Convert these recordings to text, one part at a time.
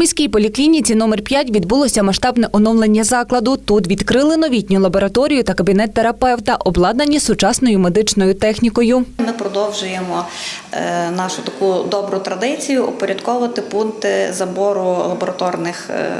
міській поліклініці номер 5 відбулося масштабне оновлення закладу. Тут відкрили новітню лабораторію та кабінет терапевта, обладнані сучасною медичною технікою. Ми продовжуємо е, нашу таку добру традицію упорядковувати пункти забору лабораторних, е,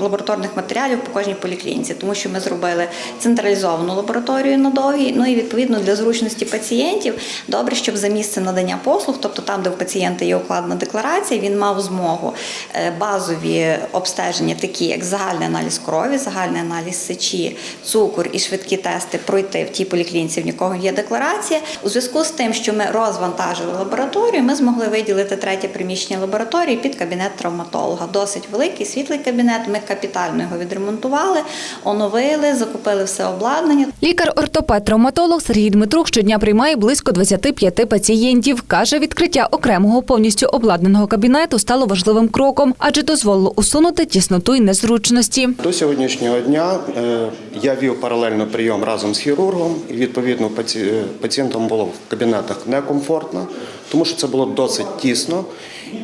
лабораторних матеріалів по кожній поліклініці, тому що ми зробили централізовану лабораторію на довгій. Ну і відповідно для зручності пацієнтів добре, щоб за місце надання послуг, тобто там, де в пацієнта є укладена декларація, він мав змогу е, базові обстеження, такі як загальний аналіз крові, загальний аналіз сечі, цукор і швидкі тести пройти в тій поліклініці, в якого є декларація. У зв'язку з тим, що ми розвантажили лабораторію, ми змогли виділити третє приміщення лабораторії під кабінет травматолога. Досить великий світлий кабінет. Ми капітально його відремонтували, оновили, закупили все обладнання. Лікар-ортопед-травматолог Сергій Дмитрук щодня приймає близько 25 пацієнтів. Каже, відкриття окремого повністю обладнаного кабінету стало важливим кроком, адже дозволило усунути тісноту і незручності. До сьогоднішнього дня е, я вів паралельно прийом разом з хірургом, і відповідно е, пацієнтам було в кабінетах некомфортно, тому що це було досить тісно.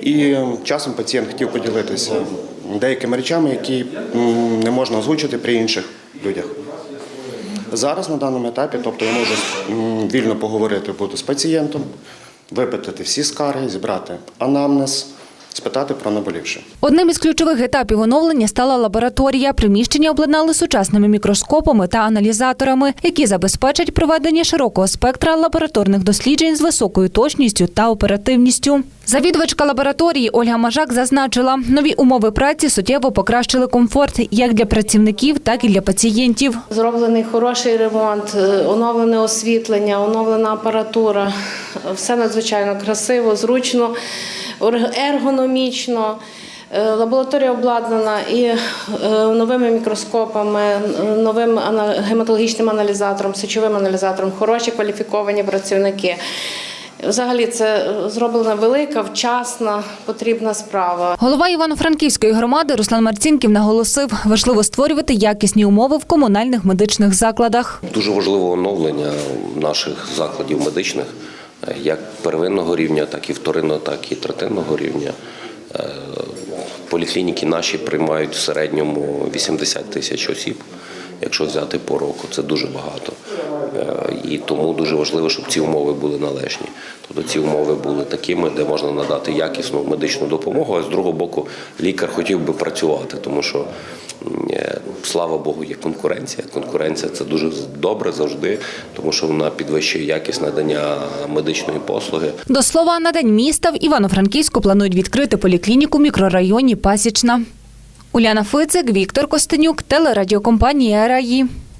І е, часом пацієнт хотів поділитися деякими речами, які не можна озвучити при інших людях. Зараз на даному етапі, тобто я можу вільно поговорити буду з пацієнтом, випитати всі скарги, зібрати анамнез, спитати про наболівше. Одним із ключових етапів оновлення стала лабораторія. Приміщення обладнали сучасними мікроскопами та аналізаторами, які забезпечать проведення широкого спектра лабораторних досліджень з високою точністю та оперативністю. Завідувачка лабораторії Ольга Мажак зазначила, нові умови праці суттєво покращили комфорт як для працівників, так і для пацієнтів. Зроблений хороший ремонт, е, оновлене освітлення, оновлена апаратура. Все надзвичайно красиво, зручно, ергономічно. Е, Лабораторія обладнана і е, новими мікроскопами, новим гематологічним аналізатором, сечовим аналізатором, хороші кваліфіковані працівники. Взагалі, це зроблена велика, вчасна, потрібна справа. Голова Івано-Франківської громади Руслан Марцінків наголосив, важливо створювати якісні умови в комунальних медичних закладах. Дуже важливе оновлення наших закладів медичних, як первинного рівня, так і вторинного, так і третинного рівня. Е, Поліклініки наші приймають в середньому 80 тисяч осіб. Якщо взяти по року, це дуже багато. Е, І тому дуже важливо, щоб ці умови були належні. Тобто ці умови були такими, де можна надати якісну медичну допомогу, а з другого боку, лікар хотів би працювати, тому що е, слава Богу, є конкуренція. Конкуренція це дуже добре завжди, тому що вона підвищує якість надання медичної послуги. До слова, на день міста в Івано-Франківську планують відкрити поліклініку в мікрорайоні Пасічна. Уляна Фицик, Віктор Костенюк, телерадіокомпанія «Раї».